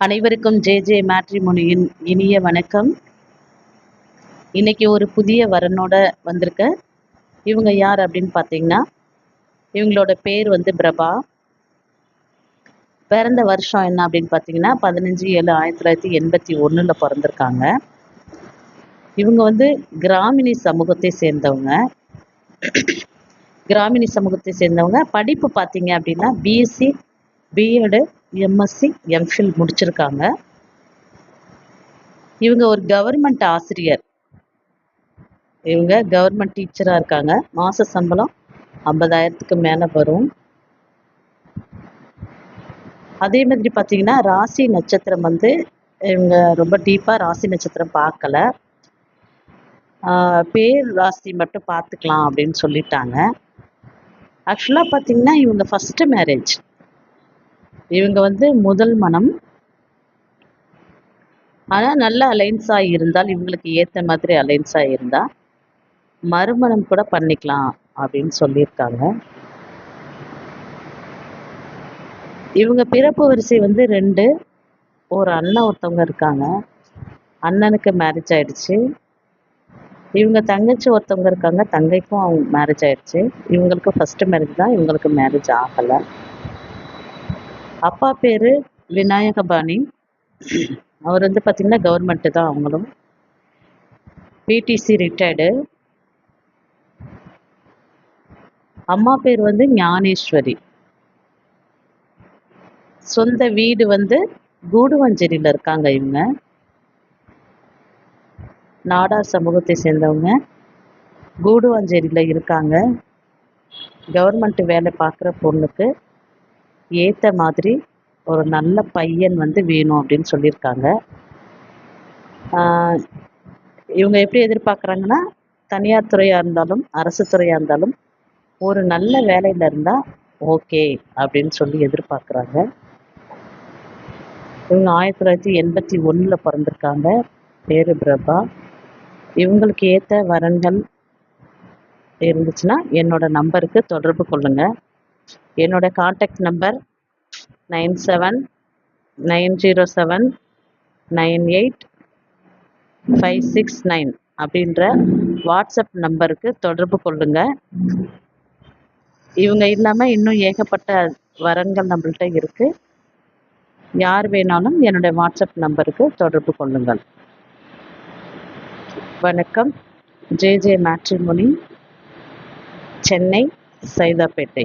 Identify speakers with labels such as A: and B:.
A: அனைவருக்கும் J J மேட்ரிமோனியின் இனிய வணக்கம். இன்னைக்கு ஒரு புதிய வரனோட வந்திருக்க. இவங்க யார் அப்படின்னு பார்த்தீங்கன்னா இவங்களோட பேர் வந்து பிரபா. பிறந்த வருஷம் என்ன அப்படின்னு பார்த்தீங்கன்னா பதினஞ்சு ஏழு ஆயிரத்தி தொள்ளாயிரத்தி எண்பத்தி ஒன்றில் பிறந்திருக்காங்க. இவங்க வந்து கிராமினி சமூகத்தை சேர்ந்தவங்க. கிராமினி சமூகத்தை சேர்ந்தவங்க. படிப்பு பார்த்தீங்க அப்படின்னா பிஎஸ்சி பிஎடு எம்எஸ்சி எம்ஃபில் முடிச்சிருக்காங்க. இவங்க ஒரு கவர்மெண்ட் ஆசிரியர். இவங்க கவர்மெண்ட் டீச்சராக இருக்காங்க. மாத சம்பளம் ஐம்பதாயிரத்துக்கு மேலே வரும். அதே மாதிரி பார்த்தீங்கன்னா ராசி நட்சத்திரம் வந்து இவங்க ரொம்ப டீப்பாக ராசி நட்சத்திரம் பார்க்கல. பேர் ராசி மட்டும் பார்த்துக்கலாம் அப்படின்னு சொல்லிட்டாங்க. ஆக்சுவலாக பார்த்தீங்கன்னா இவங்க ஃபஸ்ட்டு மேரேஜ் இவங்க வந்து முதல் மனம். ஆனால் நல்ல அலைன்ஸாக இருந்தால் இவங்களுக்கு ஏற்ற மாதிரி அலைன்ஸாக இருந்தால் மறுமணம் கூட பண்ணிக்கலாம் அப்படின்னு சொல்லியிருக்காங்க. இவங்க பிறப்பு வரிசை வந்து ரெண்டு. ஒரு அண்ணன் ஒருத்தவங்க இருக்காங்க. அண்ணனுக்கு மேரேஜ் ஆயிடுச்சு. இவங்க தங்கச்சி ஒருத்தவங்க இருக்காங்க. தங்கைக்கும் அவங்க மேரேஜ் ஆயிடுச்சு. இவங்களுக்கு ஃபஸ்ட்டு மேரேஜ் தான் இவங்களுக்கு மேரேஜ் ஆகலை. அப்பா பேர் விநாயகபாணி அவர் வந்து பார்த்திங்கன்னா கவர்மெண்ட்டு தான் அவங்களும். பிடிசி ரிட்டையர்டு அம்மா பேர் வந்து ஞானேஸ்வரி. சொந்த வீடு வந்து கூடுவஞ்சேரியில் இருக்காங்க இவங்க. நாடார் சமூகத்தை சேர்ந்தவங்க. கூடுவாஞ்சேரியில் இருக்காங்க. கவர்மெண்ட் வேலை பார்க்குற பொண்ணுக்கு ஏற்ற மாதிரி ஒரு நல்ல பையன் வந்து வேணும் அப்படின்னு சொல்லியிருக்காங்க. இவங்க எப்படி எதிர்பார்க்குறாங்கன்னா தனியார் துறையாக இருந்தாலும் அரசு துறையாக இருந்தாலும் ஒரு நல்ல வேலையில் இருந்தால் ஓகே அப்படின்னு சொல்லி எதிர்பார்க்குறாங்க. இவங்க ஆயிரத்தி தொள்ளாயிரத்தி எண்பத்தி ஒன்றில் பிறந்திருக்காங்க. பேரு பிரபா. இவங்களுக்கு ஏற்ற வரன்கள் இருந்துச்சுன்னா என்னோட நம்பருக்கு தொடர்பு கொள்ளுங்கள் என்னோட contact number nine seven nine zero seven nine eight five six nine அப்படின்ற வாட்ஸ்அப் நம்பருக்கு தொடர்பு கொள்ளுங்கள் இவங்க இல்லாமல் இன்னும் ஏகப்பட்ட வரன்கள் நம்மள்கிட்ட இருக்குது யார் வேணாலும் என்னுடைய வாட்ஸ்அப் நம்பருக்கு தொடர்பு கொள்ளுங்கள். வணக்கம். J J matrimony Chennai Saidapet.